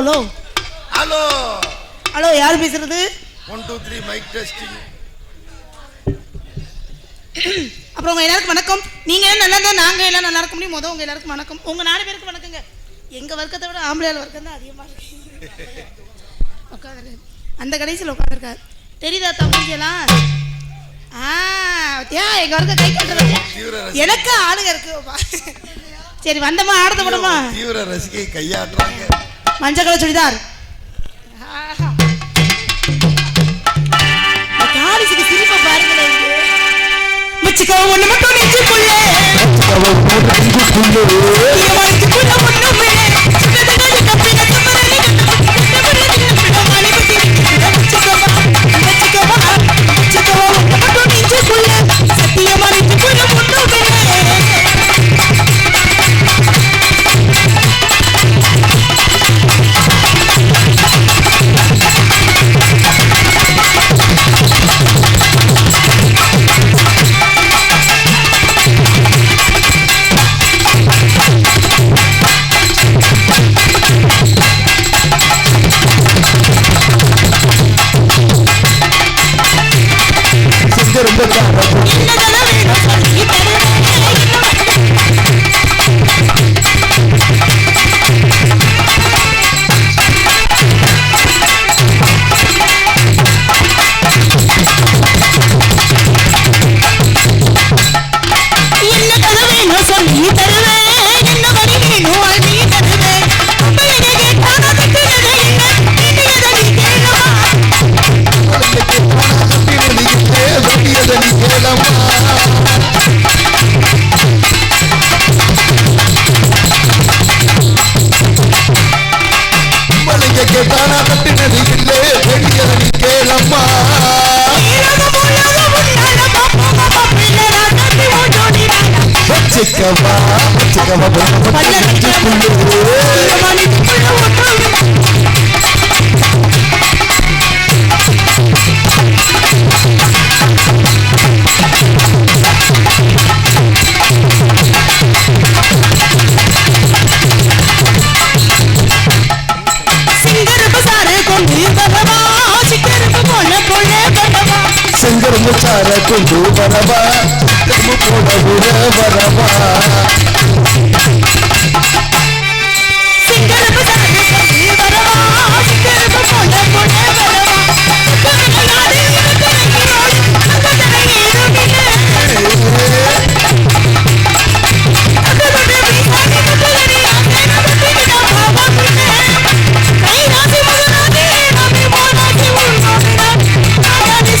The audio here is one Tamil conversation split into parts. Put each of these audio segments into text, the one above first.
ஹலோ. ஹலோ. ஹலோ யார் பேசுறது? One two three mike testing அப்புறம் உங்க எல்லாருக்கும் வணக்கம். நீங்க எல்லாம் நல்லா இருந்தா நாங்க எல்லாம் நல்லா இருக்க முடியும். முதல் உங்க எல்லாருக்கும் வணக்கம். உங்க நாலு பேருக்கு வணக்கங்க. எங்க வர்க்கத்தை விட ஆம்பளையால வர்க்கம் தான் அதிகமா இருக்கு. உட்காந்துரு அந்த கடைசியில் உட்காந்துருக்காரு தெரியுதா தமிழ்லாம் ஆ ஏ எங்க வர்க்க கை கட்டுறது. எனக்கு ஆளுங்க இருக்கு. பா. சரி வந்தமா ஆடுத விடமா தீவிர ரசிகை கையாட்டுறாங்க. மஞ்சள் கலர் சுடிதார் சிரிப்பை பாருங்களேன் வச்சுக்கோ ஒண்ணு மட்டும் நெஞ்சுக்குள்ள. சுத்தத்துக்காக வச்சுக்கவா வச்சுக்கவா செங்கரும்பு சார கொண்டு வரவா. திரும்ப போட விட வரவா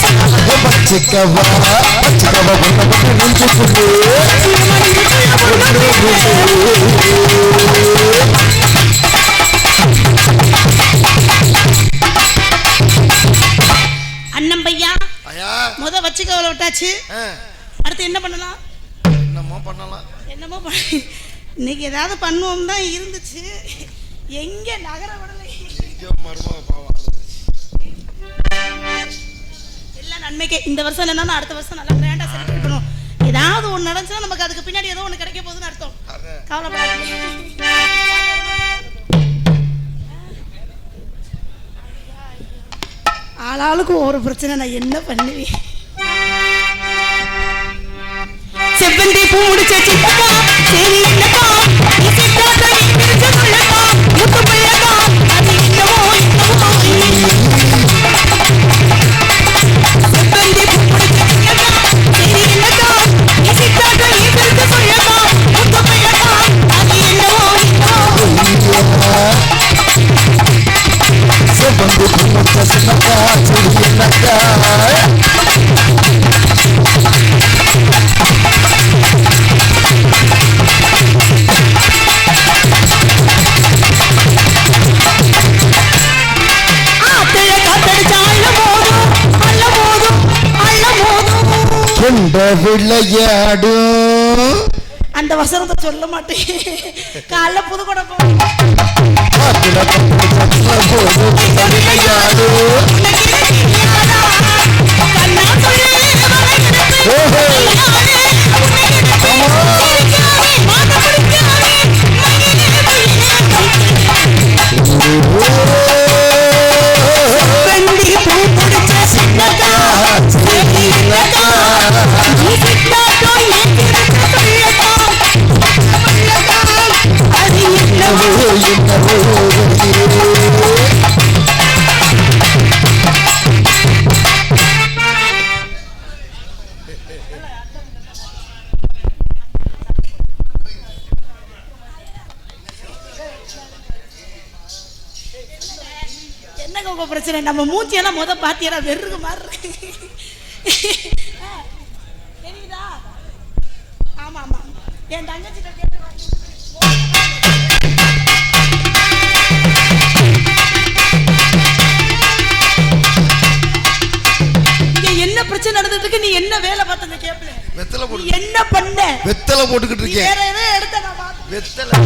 வச்சுக்கவா வச்சுக்கவா ஒன்ன மட்டும் நெஞ்சுக்குள்ளே அண்ணன் பையா முத வச்சுக்கவளை விட்டாச்சு. ஆ, அடுத்து என்ன பண்ணலாம்? என்னமோ பண்ணலாம். என்னமோ பண்ண- இன்னைக்கு ஏதாவது பண்ணுவோம் தான் இருந்துச்சு. எங்க நகர விடலை? எல்லாம் நன்மைக்கே. இந்த வருஷம் இல்லைன்னா அடுத்த வருஷம் நல்லா கிராண்டா ஏதாவது ஒன்று நடந்துச்சுன்னா நமக்கு அதுக்கு பின்னாடி ஏதோ ஒன்று கிடைக்க போகுதுன்னு அர்த்தம். அதான். ஆளாளுக்கு ஒரு பிரச்சனை நான் என்ன பண்ணுவேன்? செவ்வந்தி பூ முடிச்ச விளையாடும். அந்த வசனத்தை சொல்ல மாட்டேன். புது புதுக்கூட போகும் உங்க பிரச்சனை. நம்ம மூச்சியெல்லாம் முத பாத்தியெல்லாம் வெறுகு மாதிரி தெரியுதா? ஆமா ஆமா. என் தங்கச்சிட்ட என்ன பிரச்சனை நடந்துட்டு இருக்கு நீ என்ன வேலை பார்த்த கேப்ல வெத்தலை போட்டு என்ன பண்ண? வெத்தலை போட்டுக்கிட்டு இருக்கேன். வேற எதோ எடுத்த நான் வெத்தலை.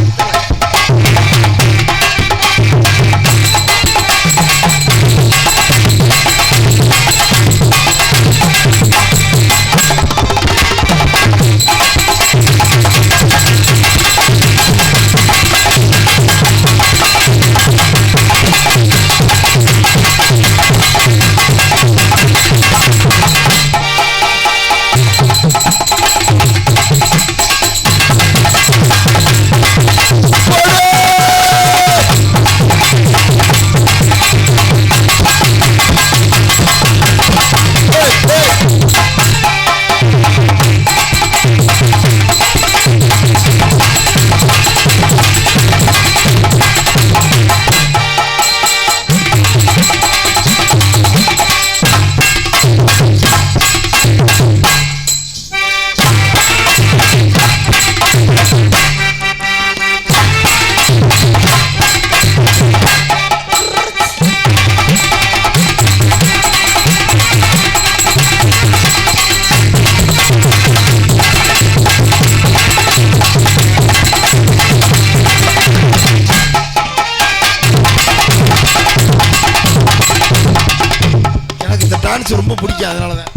டான்ஸ் ரொம்ப பிடிக்கும் அதனாலதான்.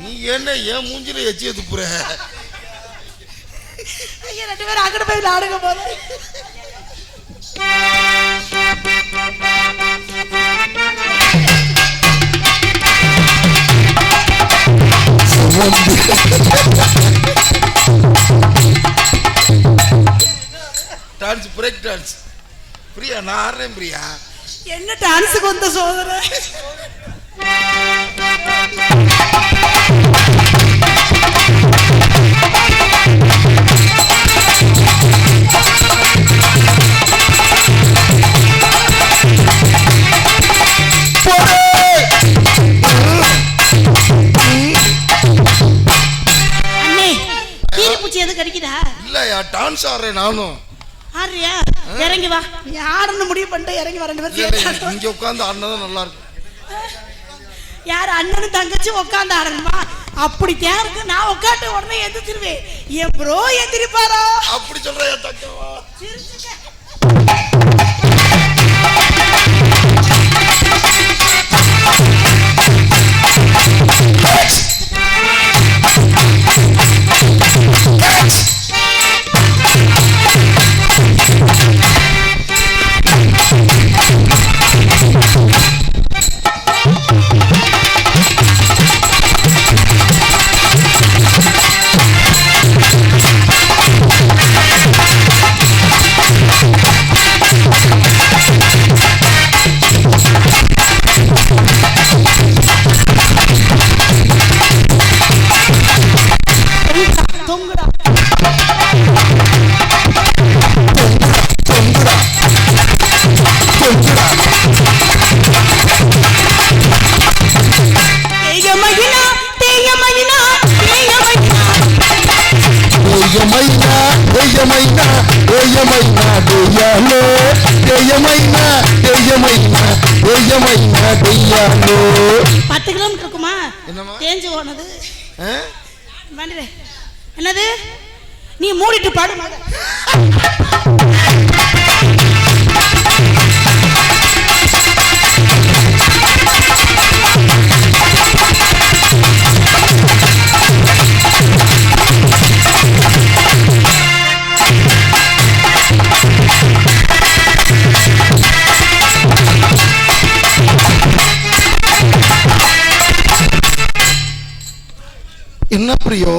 நீ என்ன ஏன் மூஞ்சில எச்சிய துப்புற ரெண்டு பேரும் அங்கிட்டு போய் போல. டான்ஸ் பிரேக் டான்ஸ் பிரியா நான் ஆடுறேன் பிரியா. என்ன எது கடிக்குதா? இல்லையா டான்ஸ் ஆடுறேன் நானும். இறங்கி வா. ஆடணும் முடிவு பண்ணிட்டு இறங்கி வா ரெண்டு பேரும் இங்க உட்காந்து ஆடினதான் நல்லா இருக்கும் யார் அண்ணனும் தங்கச்சி உட்காந்து ஆடணுமா. அப்படி தேருக்கு நான் உட்காந்து உடனே எந்திரிச்சிருவேன். என் ப்ரோ எந்திரிப்பாரா? அப்படி சொல்ற தக்கவா தொங்குடா பெய்யாலே தெய்யமைனா தெய்யமைனா தெய்யமைனா பெய்யாலே பத்து கிலோமீட்டர் இருக்குமா? தேஞ்சு போனது. என்னது? நீ மூடிட்டு பாடு என்ன பிரியோ